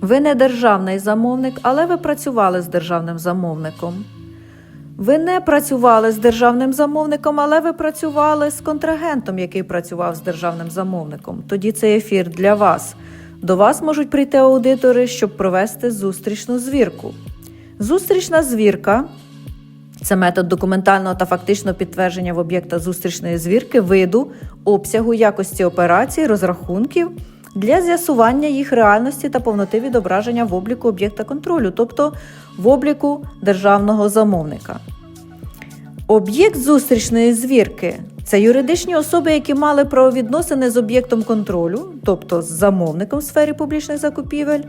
Ви не державний замовник, але ви працювали з державним замовником. Ви не працювали з державним замовником, але ви працювали з контрагентом, який працював з державним замовником. Тоді цей ефір для вас. До вас можуть прийти аудитори, щоб провести зустрічну звірку. Зустрічна звірка це метод документального та фактичного підтвердження в об'єкта зустрічної звірки виду, обсягу якості операцій, розрахунків для з'ясування їх реальності та повноти відображення в обліку об'єкта контролю, тобто в обліку державного замовника. Об'єкт зустрічної звірки це юридичні особи, які мали правовідносини з об'єктом контролю, тобто з замовником в сфері публічних закупівель.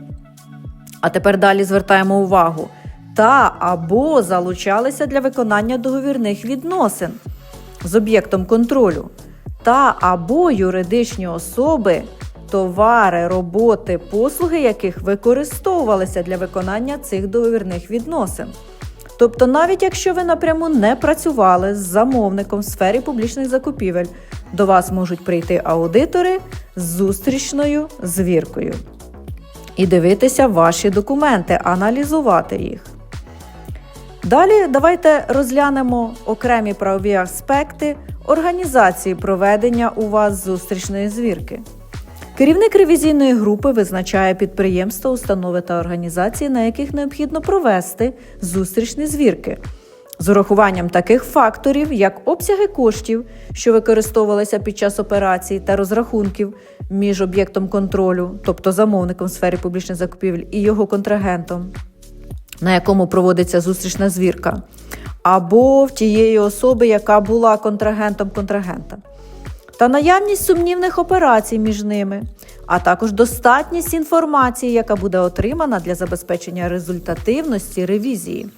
А тепер далі звертаємо увагу та або залучалися для виконання договірних відносин з об'єктом контролю, та або юридичні особи, товари, роботи, послуги яких використовувалися для виконання цих договірних відносин. Тобто, навіть якщо ви напряму не працювали з замовником в сфері публічних закупівель, до вас можуть прийти аудитори з зустрічною звіркою і дивитися ваші документи, аналізувати їх. Далі давайте розглянемо окремі правові аспекти організації проведення у вас зустрічної звірки. Керівник ревізійної групи визначає підприємства, установи та організації, на яких необхідно провести зустрічні звірки. З урахуванням таких факторів, як обсяги коштів, що використовувалися під час операцій та розрахунків між об'єктом контролю, тобто замовником в сфері публічних закупівель і його контрагентом, на якому проводиться зустрічна звірка, або в тієї особи, яка була контрагентом контрагента, та наявність сумнівних операцій між ними, а також достатність інформації, яка буде отримана для забезпечення результативності ревізії.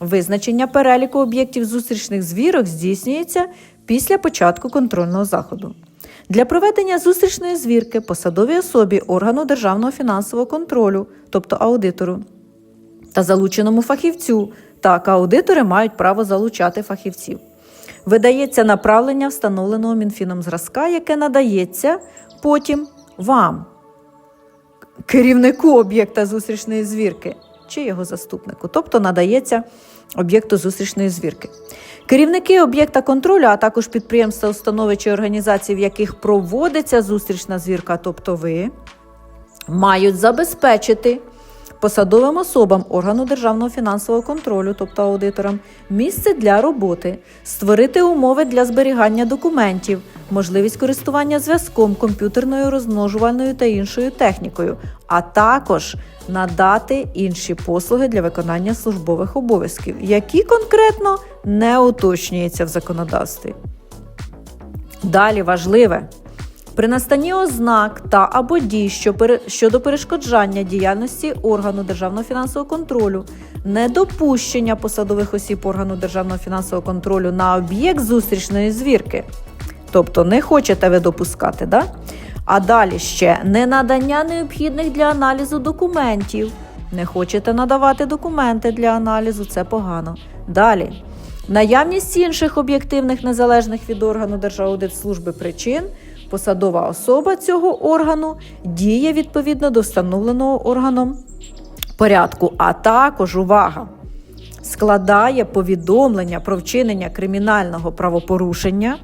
Визначення переліку об'єктів зустрічних звірок здійснюється після початку контрольного заходу. Для проведення зустрічної звірки посадовій особі органу державного фінансового контролю, тобто аудитору, та залученому фахівцю. Так, аудитори мають право залучати фахівців. Видається направлення встановленого Мінфіном зразка, яке надається потім вам, керівнику об'єкта зустрічної звірки чи його заступнику, тобто надається об'єкту зустрічної звірки. Керівники об'єкта контролю, а також підприємства, установи чи організації, в яких проводиться зустрічна звірка, тобто ви, мають забезпечити посадовим особам органу державного фінансового контролю, тобто аудиторам, місце для роботи, створити умови для зберігання документів, можливість користування зв'язком, комп'ютерною розмножувальною та іншою технікою, а також надати інші послуги для виконання службових обов'язків, які конкретно не уточнюються в законодавстві. Далі важливе. При настанні ознак та або дій щодо перешкоджання діяльності органу державного фінансового контролю, недопущення посадових осіб органу державного фінансового контролю на об'єкт зустрічної звірки. Тобто не хочете ви допускати, да? А далі ще ненадання необхідних для аналізу документів. Не хочете надавати документи для аналізу, це погано. Далі. Наявність інших об'єктивних незалежних від органу Держаудитслужби причин посадова особа цього органу діє відповідно до встановленого органом порядку, а також увага. Складає повідомлення про вчинення кримінального правопорушення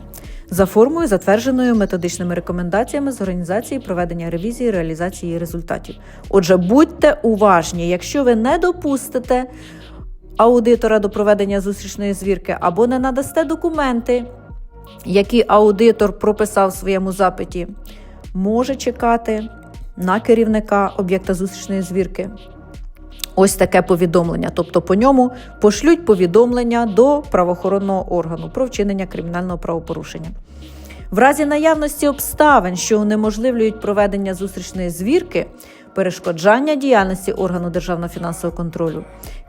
за формою, затвердженою методичними рекомендаціями з організації проведення ревізії реалізації результатів. Отже, будьте уважні, якщо ви не допустите аудитора до проведення зустрічної звірки або не надасте документи, які аудитор прописав в своєму запиті, може чекати на керівника об'єкта зустрічної звірки. Ось таке повідомлення. Тобто по ньому пошлють повідомлення до правоохоронного органу про вчинення кримінального правопорушення. В разі наявності обставин, що унеможливлюють проведення зустрічної звірки, перешкоджання діяльності органу державного фінансового контролю,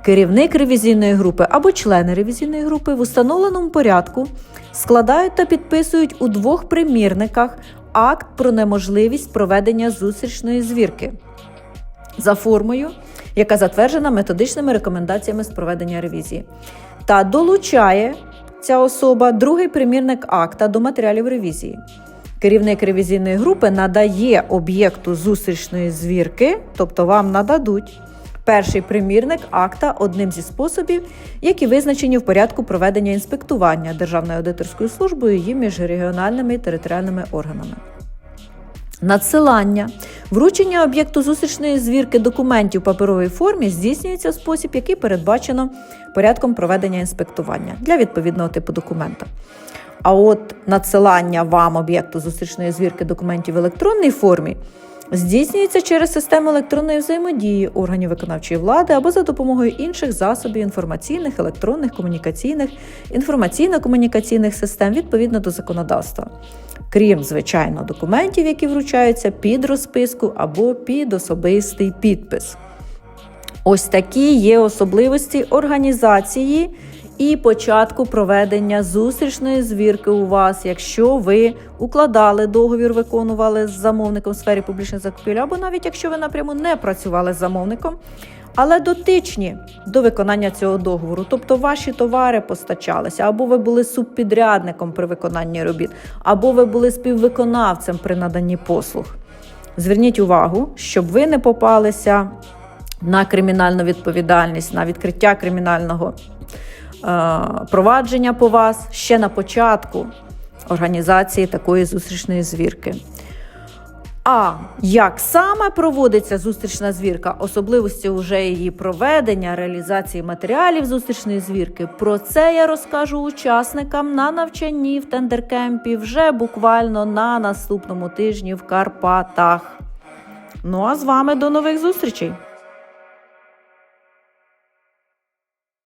керівник ревізійної групи або члени ревізійної групи в установленому порядку складають та підписують у двох примірниках акт про неможливість проведення зустрічної звірки за формою, яка затверджена методичними рекомендаціями з проведення ревізії, та долучає ця особа другий примірник акта до матеріалів ревізії. Керівник ревізійної групи надає об'єкту зустрічної звірки, тобто вам нададуть перший примірник акта одним зі способів, які визначені в порядку проведення інспектування Державною аудиторською службою її міжрегіональними і територіальними органами. Надсилання, вручення об'єкту зустрічної звірки документів в паперовій формі здійснюється в спосіб, який передбачено порядком проведення інспектування для відповідного типу документа. А от надсилання вам об'єкту зустрічної звірки документів в електронній формі здійснюється через систему електронної взаємодії органів виконавчої влади або за допомогою інших засобів інформаційних, електронних, комунікаційних, інформаційно-комунікаційних систем відповідно до законодавства, крім звичайно документів, які вручаються під розписку або під особистий підпис. Ось такі є особливості організації і початку проведення зустрічної звірки у вас, якщо ви укладали договір, виконували з замовником в сфері публічних закупівель, або навіть якщо ви напряму не працювали з замовником, але дотичні до виконання цього договору, тобто ваші товари постачалися, або ви були субпідрядником при виконанні робіт, або ви були співвиконавцем при наданні послуг. Зверніть увагу, щоб ви не попалися на кримінальну відповідальність, на відкриття кримінального е, провадження по вас ще на початку організації такої зустрічної звірки. А як саме проводиться зустрічна звірка, особливості вже її проведення, реалізації матеріалів зустрічної звірки, про це я розкажу учасникам на навчанні в тендеркемпі вже буквально на наступному тижні в Карпатах. Ну а з вами до нових зустрічей!